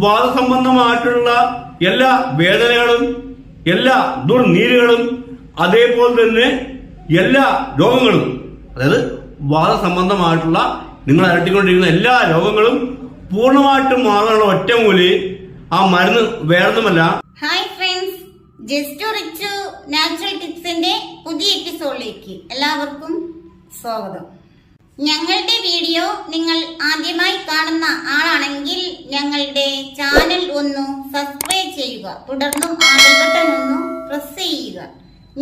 വാദസംബന്ധമായിട്ടുള്ള എല്ലാ വേദനകളും എല്ലാ ദുർനീരുകളും അതേപോലെ തന്നെ എല്ലാ രോഗങ്ങളും അതായത് വാദസംബന്ധമായിട്ടുള്ള നിങ്ങൾ അലട്ടിക്കൊണ്ടിരിക്കുന്ന എല്ലാ രോഗങ്ങളും പൂർണമായിട്ടും മാറാനുള്ള ഒറ്റമൂലി ആ മരുന്ന് വേറൊന്നുമല്ല. Hi friends just rich natural ടിപ്സിന്റെ പുതിയ എപ്പിസോഡിലേക്ക് എല്ലാവർക്കും സ്വാഗതം. ഞങ്ങളുടെ വീഡിയോ നിങ്ങൾ ആദ്യമായി കാണുന്ന ആളാണെങ്കിൽ ഞങ്ങളുടെ ചാനൽ ഒന്ന് സബ്സ്ക്രൈബ് ചെയ്യുക. തുടർന്നും ആ ബട്ടൺ ഒന്ന് പ്രസ് ചെയ്യുക.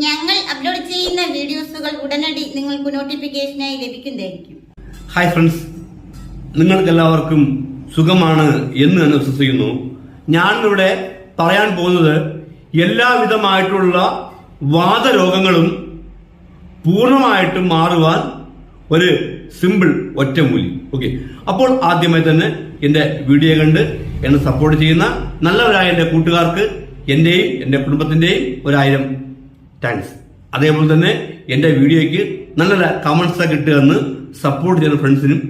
ഞങ്ങൾ അപ്ലോഡ് ചെയ്യുന്ന വീഡിയോസുകൾ ഉടനടി നിങ്ങൾക്ക് നോട്ടിഫിക്കേഷനായി ലഭിക്കുന്നതായിരിക്കും. ഹായ് ഫ്രണ്ട്സ് നിങ്ങൾക്കെല്ലാവർക്കും സുഖമാണ് എന്ന് തന്നെ വിശ്വസിക്കുന്നു. ഞാനിവിടെ പറയാൻ പോകുന്നത് എല്ലാവിധമായിട്ടുള്ള വാദരോഗങ്ങളും പൂർണമായിട്ടും മാറുവാൻ ഒരു സിമ്പിൾ ഒറ്റമൂലി ഓക്കെ. അപ്പോൾ ആദ്യമായി തന്നെ എന്റെ വീഡിയോ കണ്ട് എന്നെ സപ്പോർട്ട് ചെയ്യുന്ന നല്ലവരായ എന്റെ കൂട്ടുകാർക്ക് എന്റെയും എന്റെ കുടുംബത്തിന്റെയും ഒരായിരം താങ്ക്സ് അതേപോലെ തന്നെ എന്റെ വീഡിയോയ്ക്ക് നല്ല കമന്റ്സ് ഒക്കെ ഇട്ടുകന്ന് സപ്പോർട്ട് ചെയ്യുന്ന ഫ്രണ്ട്സിനും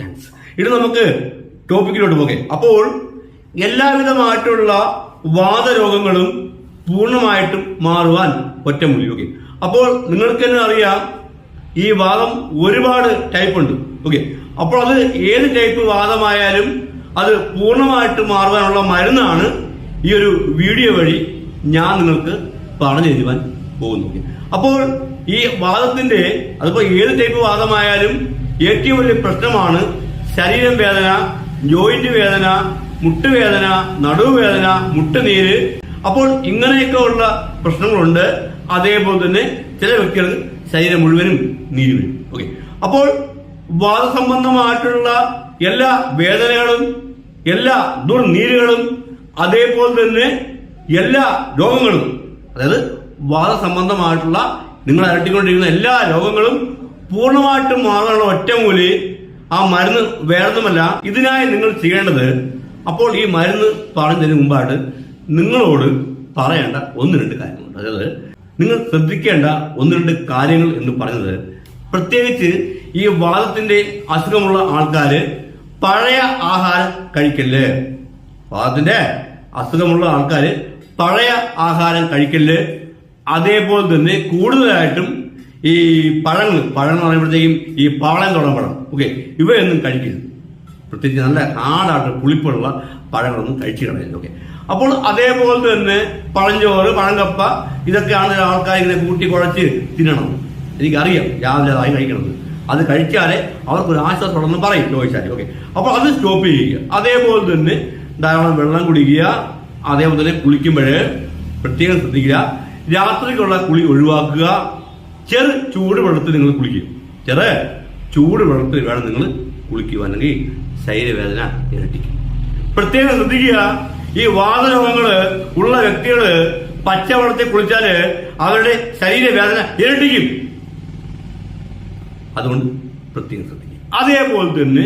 താങ്ക്സ് ഇനി നമുക്ക് ടോപ്പിക്കിലോട്ട് പോകാം. അപ്പോൾ എല്ലാവിധമായിട്ടുള്ള വാദരോഗങ്ങളും പൂർണമായിട്ടും മാറുവാൻ ഒറ്റമൂലി ഓക്കെ. അപ്പോൾ നിങ്ങൾക്ക് തന്നെ അറിയാം ഈ വാദം ഒരുപാട് ടൈപ്പ് ഉണ്ട്. ഓക്കെ അപ്പോൾ അത് ഏത് ടൈപ്പ് വാദമായാലും അത് പൂർണമായിട്ട് മാറുവാനുള്ള മരുന്നാണ് ഈ ഒരു വീഡിയോ വഴി ഞാൻ നിങ്ങൾക്ക് പറഞ്ഞു തരുവാൻ പോകുന്നു. അപ്പോൾ ഈ വാദത്തിന്റെ അതിപ്പോ ഏത് ടൈപ്പ് വാദമായാലും ഏറ്റവും വലിയ പ്രശ്നമാണ് ശരീരം വേദന ജോയിന്റ് വേദന മുട്ടുവേദന നടുവേദന മുട്ടുനീര്. അപ്പോൾ ഇങ്ങനെയൊക്കെ ഉള്ള പ്രശ്നങ്ങളുണ്ട്. അതേപോലെ തന്നെ ചില വ്യക്തികൾക്ക് ശരീരം മുഴുവനും നീര് വരും. ഓക്കെ അപ്പോൾ വാദസംബന്ധമായിട്ടുള്ള എല്ലാ വേദനകളും എല്ലാ ദുർനീരുകളും അതേപോലെ തന്നെ എല്ലാ രോഗങ്ങളും അതായത് വാദസംബന്ധമായിട്ടുള്ള നിങ്ങൾ അരട്ടിക്കൊണ്ടിരിക്കുന്ന എല്ലാ രോഗങ്ങളും പൂർണമായിട്ടും മാറാനുള്ള ഒറ്റമൂലി ആ മരുന്ന് വേറൊന്നുമല്ല. ഇതിനായി നിങ്ങൾ ചെയ്യേണ്ടത് അപ്പോൾ ഈ മരുന്ന് പറഞ്ഞതിന് മുമ്പായിട്ട് നിങ്ങളോട് പറയേണ്ട ഒന്ന് രണ്ട് കാര്യങ്ങളുണ്ട്. അതായത് നിങ്ങൾ ശ്രദ്ധിക്കേണ്ട ഒന്ന് രണ്ട് കാര്യങ്ങൾ എന്ന് പറയുന്നത് പ്രത്യേകിച്ച് ഈ വാദത്തിന്റെ അസുഖമുള്ള ആൾക്കാര് പഴയ ആഹാരം കഴിക്കല്ല് വാദത്തിന്റെ അസുഖമുള്ള ആൾക്കാര് പഴയ ആഹാരം കഴിക്കല്ല് അതേപോലെ തന്നെ കൂടുതലായിട്ടും ഈ പഴങ്ങൾ പഴം എന്ന് പറയുമ്പോഴത്തേക്കും ഈ പാളയം തുടങ്ങണം. ഓക്കെ ഇവയൊന്നും കഴിക്കരുത്. പ്രത്യേകിച്ച് നല്ല ആടാട്ട് പുളിപ്പുള്ള പഴങ്ങളൊന്നും കഴിച്ചു കളയരുത്. ഓക്കെ അപ്പോൾ അതേപോലെ തന്നെ പഴഞ്ചോറ് പഴങ്കപ്പ ഇതൊക്കെയാണ് ആൾക്കാർ ഇങ്ങനെ കൂട്ടി കുഴച്ച് തിന്നണം. എനിക്കറിയാം രാവിലെ അതായി കഴിക്കണത്. അത് കഴിച്ചാലേ അവർക്ക് അവർക്കൊരു ആശ്വാസമുണ്ടെന്ന് പറയും ചോദിച്ചാൽ ഓക്കെ. അപ്പോൾ അത് സ്റ്റോപ്പ് ചെയ്യുക. അതേപോലെ തന്നെ ധാരാളം വെള്ളം കുടിക്കുക. അതേപോലെ തന്നെ കുളിക്കുമ്പോഴേ പ്രത്യേകം ശ്രദ്ധിക്കുക. രാത്രിക്കുള്ള കുളി ഒഴിവാക്കുക. ചെറു ചൂട് വെള്ളത്തിൽ നിങ്ങൾ കുളിക്കുക. ചെറു ചൂട് വെള്ളത്തിൽ വേണം നിങ്ങൾ കുളിക്കുക. അല്ലെങ്കിൽ ശരീരവേദന ഇരട്ടിക്കും. പ്രത്യേകം ശ്രദ്ധിക്കുക. ഈ വാതരോഗങ്ങൾ ഉള്ള വ്യക്തികൾ പച്ചവെള്ളത്തിൽ കുളിച്ചാൽ അവരുടെ ശരീരവേദന ഇരട്ടിക്കും. അതുകൊണ്ട് പ്രത്യേകം ശ്രദ്ധിക്കും അതേപോലെ തന്നെ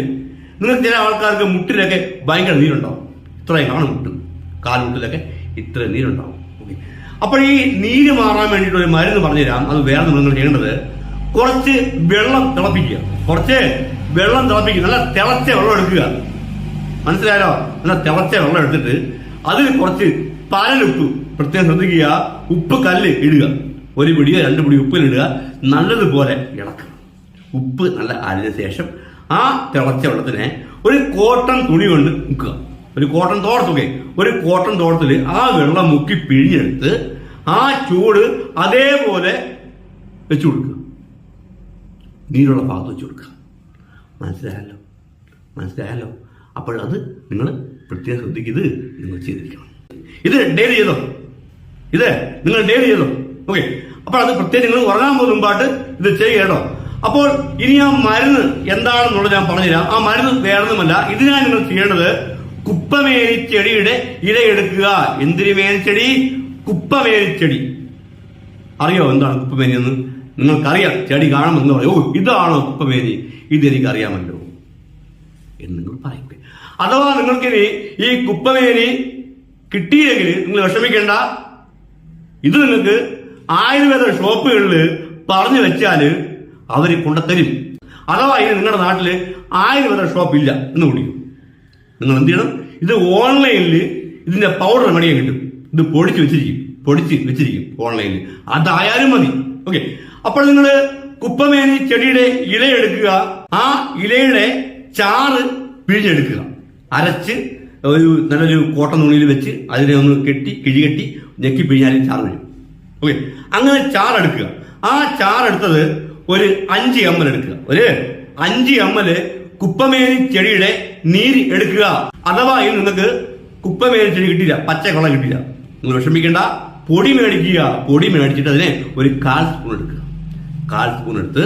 നിങ്ങൾ ചില ആൾക്കാർക്ക് മുട്ടിലൊക്കെ ഭയങ്കര നീരുണ്ടാവും. ഇത്രയും കാണും മുട്ട്. കാൽമുട്ടിലൊക്കെ ഇത്ര നീരുണ്ടാവും. ഓക്കെ അപ്പോൾ ഈ നീര് മാറാൻ വേണ്ടിയിട്ട് ഒരു മരുന്ന് പറഞ്ഞുതരാം. അത് വേറെ നിങ്ങൾ ചെയ്യേണ്ടത് കുറച്ച് വെള്ളം തിളപ്പിക്കുക. കുറച്ച് വെള്ളം തിളപ്പിക്കുക. നല്ല തിളച്ച വെള്ളം എടുക്കുക. മനസ്സിലായോ? നല്ല തിളച്ച വെള്ളം എടുത്തിട്ട് അതിൽ കുറച്ച് പാലുപ്പ് പ്രത്യേകം ശ്രദ്ധിക്കുക. ഉപ്പ് കല്ല് ഇടുക. ഒരു പിടിയോ രണ്ട് പിടി ഉപ്പിലിടുക നല്ലതുപോലെ ഇളക്കുക. ഉപ്പ് നല്ല അരിഞ്ഞ ശേഷം ആ തിളച്ച വെള്ളത്തിനെ ഒരു കോട്ടൺ തുണി കൊണ്ട് മുക്കുക. ഒരു കോട്ടൺ തോർത്തുകയെ ഒരു കോട്ടൺ തോർത്തിൽ ആ വെള്ളം മുക്കി പിഴിഞ്ഞെടുത്ത് ആ ചൂട് അതേപോലെ വെച്ചു കൊടുക്കുക. നീരുള്ള ഭാഗത്ത് വെച്ചു കൊടുക്കുക. മനസ്സിലായല്ലോ? മനസ്സിലായല്ലോ? അപ്പോഴത് നിങ്ങൾ പ്രത്യേകം ശ്രദ്ധിക്കുന്നത് നിങ്ങൾ ചെയ്തിരിക്കണം. ഇത് ഡെയിലി ചെയ്തോ? ഇത് നിങ്ങൾ ഡെയിലി ചെയ്തോ? ഓക്കെ അപ്പോൾ അത് പ്രത്യേകം നിങ്ങൾ ഉറങ്ങാൻ പോകുന്ന മുമ്പായിട്ട് ഇത് ചെയ്യണോ അപ്പോൾ ഇനി ആ മരുന്ന് എന്താണെന്നുള്ളത് ഞാൻ പറഞ്ഞുതരാം. ആ മരുന്ന് വേറൊന്നുമല്ല. ഇതിനായി നിങ്ങൾ ചെയ്യേണ്ടത് കുപ്പമേനിച്ചെടിയുടെ ഇല എടുക്കുക. എന്തിനു മേനിച്ചെടി കുപ്പമേനി ചെടി. അറിയോ എന്താണ് കുപ്പമേനി എന്ന്? നിങ്ങൾക്കറിയാം. ചെടി കാണുമെന്ന് പറയും ഓ ഇതാണോ കുപ്പമേനി? ഇതെനിക്കറിയാമല്ലോ എന്ന് നിങ്ങൾ പറയും. അഥവാ നിങ്ങൾക്കിനി ഈ കുപ്പമേനി കിട്ടിയില്ലെങ്കിൽ നിങ്ങൾ വിഷമിക്കേണ്ട. ഇത് നിങ്ങൾക്ക് ആയുർവേദ ഷോപ്പുകളിൽ പറഞ്ഞു വെച്ചാൽ അവർ കൊണ്ടുത്തരും അഥവാ ഇനി നിങ്ങളുടെ നാട്ടിൽ ആയുർവേദ ഷോപ്പ് ഇല്ല എന്ന് കുടിക്കും നിങ്ങൾ എന്ത് ചെയ്യണം? ഇത് ഓൺലൈനിൽ ഇതിന്റെ പൗഡർ മേടിക്കാൻ കിട്ടും. ഇത് പൊടിച്ച് വെച്ചിരിക്കും. പൊടിച്ച് വെച്ചിരിക്കും ഓൺലൈനിൽ അതായാലും മതി. ഓക്കെ. അപ്പോൾ നിങ്ങൾ കുപ്പമേനി ചെടിയുടെ ഇലയെടുക്കുക. ആ ഇലയുടെ ചാറ് പിഴിഞ്ഞെടുക്കുക. അരച്ച് ഒരു നല്ലൊരു കോട്ടൺ തുണിയിൽ വെച്ച് അതിനെ ഒന്ന് കെട്ടി കിഴികെട്ടി ഞെക്കി പിഴിഞ്ഞാലും ചാറ് വരും. ഓക്കെ? അങ്ങനെ ചാറെടുക്കുക. ആ ചാറെടുത്തത് ഒരു അഞ്ച് എം എൽ എടുക്കുക. ഒരു അഞ്ച് എം എൽ കുപ്പമേനി ചെടിയുടെ നീര് എടുക്കുക. അഥവാ ഇത് നിങ്ങൾക്ക് കുപ്പമേനി ചെടി കിട്ടില്ല പച്ച കൊള്ള കിട്ടില്ല നിങ്ങൾ വിഷമിക്കേണ്ട. പൊടി മേടിക്കുക. പൊടി മേടിച്ചിട്ട് അതിനെ ഒരു കാൽ സ്പൂൺ എടുക്കുക. കാൽ സ്പൂൺ എടുത്ത്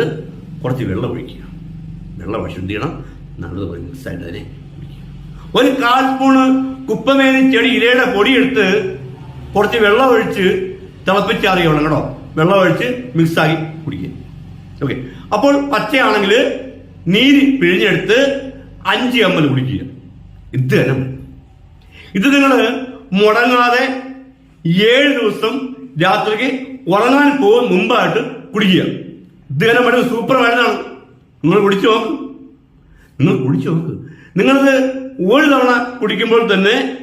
കുറച്ച് വെള്ളം ഒഴിക്കുക. വെള്ളം ഒഴിച്ച് എന്ത് ചെയ്യണം? നല്ലതുപോലെ മിക്സ് ആയിട്ട് അതിനെ. ഒരു കാൽ സ്പൂണ് കുപ്പമേനി ചെടി ഇലയുടെ പൊടിയെടുത്ത് കുറച്ച് വെള്ളം ഒഴിച്ച് തിളപ്പിച്ചാറിയ കേട്ടോ. വെള്ളം ഒഴിച്ച് മിക്സ് ആക്കി കുടിക്കുക. ഓക്കെ അപ്പോൾ പച്ചയാണെങ്കിൽ നീര് പിഴിഞ്ഞെടുത്ത് അഞ്ച് എം എൽ കുടിക്കുക. ഇത് തന്നെ ഇത് നിങ്ങൾ മുടങ്ങാതെ ഏഴ് ദിവസം രാത്രിക്ക് ഉറങ്ങാൻ പോകും മുമ്പായിട്ട് കുടിക്കുക. ഇത് തന്നെ മരുന്ന് സൂപ്പർ മരുന്നാണ് നിങ്ങൾ കുടിച്ചു നോക്ക്. നിങ്ങൾ കുടിച്ചു നോക്ക്. നിങ്ങളിത് ഒരു തവണ കുടിക്കുമ്പോൾ തന്നെ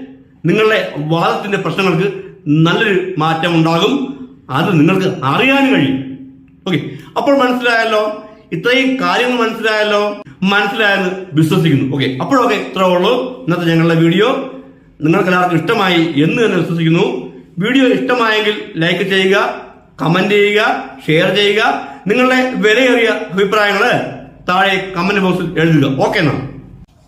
നിങ്ങളുടെ വാദത്തിന്റെ പ്രശ്നങ്ങൾക്ക് നല്ലൊരു മാറ്റം ഉണ്ടാകും. അത് നിങ്ങൾക്ക് അറിയാനും കഴിയും. ഓക്കെ അപ്പോൾ മനസ്സിലായല്ലോ? ഇത്രയും കാര്യങ്ങൾ മനസ്സിലായല്ലോ? മനസ്സിലായെന്ന് വിശ്വസിക്കുന്നു. ഓക്കെ അപ്പോഴൊക്കെ ഇത്ര ഉള്ളൂ. ഇന്നത്തെ ഞങ്ങളുടെ വീഡിയോ. നിങ്ങൾക്ക് എല്ലാവർക്കും ഇഷ്ടമായി എന്ന് തന്നെ വിശ്വസിക്കുന്നു. വീഡിയോ ഇഷ്ടമായെങ്കിൽ ലൈക്ക് ചെയ്യുക കമന്റ് ചെയ്യുക ഷെയർ ചെയ്യുക. നിങ്ങളുടെ വിലയേറിയ അഭിപ്രായങ്ങൾ താഴെ കമന്റ് ബോക്സിൽ എഴുതുക. ഓക്കെ എന്നാ.